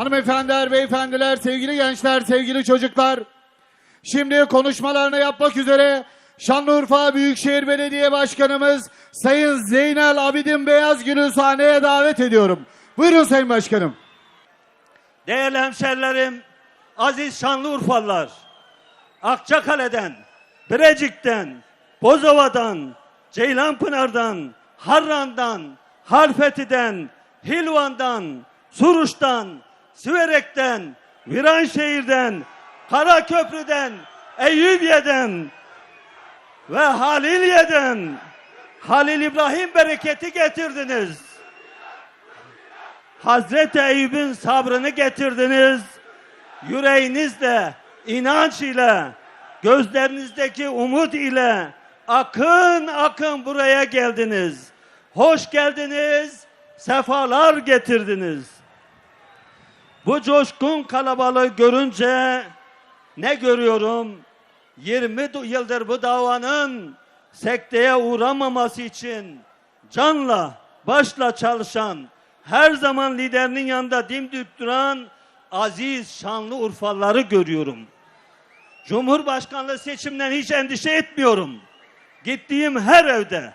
Hanımefendiler, beyefendiler, sevgili gençler, sevgili çocuklar. Şimdi konuşmalarını yapmak üzere Şanlıurfa Büyükşehir Belediye Başkanımız Sayın Zeynel Abidin Beyazgül'ü sahneye davet ediyorum. Buyurun Sayın Başkanım. Değerli hemşerilerim, aziz Şanlıurfalılar, Akçakale'den, Birecik'ten, Bozova'dan, Ceylanpınar'dan, Harran'dan, Harfeti'den, Hilvan'dan, Suruç'tan, Siverek'ten, Viranşehir'den, Karaköprü'den, Eyyubiye'den ve Haliliye'den Halil İbrahim bereketi getirdiniz. Hazreti Eyüp'ün sabrını getirdiniz. Yüreğinizle, inanç ile, gözlerinizdeki umut ile akın akın buraya geldiniz. Hoş geldiniz, sefalar getirdiniz. Bu coşkun kalabalığı görünce ne görüyorum? 20 du- yıldır bu davanın sekteye uğramaması için canla, başla çalışan, her zaman liderinin yanında dimdik duran aziz şanlı Urfalıları görüyorum. Cumhurbaşkanlığı seçimden hiç endişe etmiyorum. Gittiğim her evde,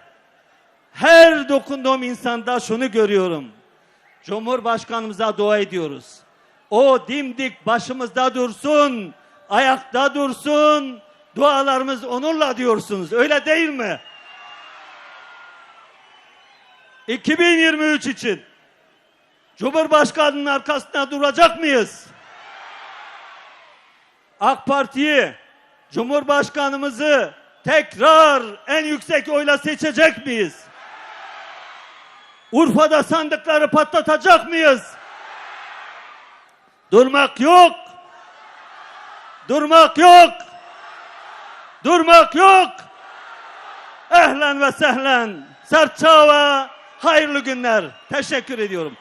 her dokunduğum insanda şunu görüyorum. Cumhurbaşkanımıza dua ediyoruz. O dimdik başımızda dursun, ayakta dursun, dualarımız onurla diyorsunuz. Öyle değil mi? 2023 için Cumhurbaşkanının arkasında duracak mıyız? AK Parti'yi, Cumhurbaşkanımızı tekrar en yüksek oyla seçecek miyiz? Urfa'da sandıkları patlatacak mıyız? Durmak yok. Durmak yok. Durmak yok. Ehlen ve sehlen. Serçava hayırlı günler. Teşekkür ediyorum.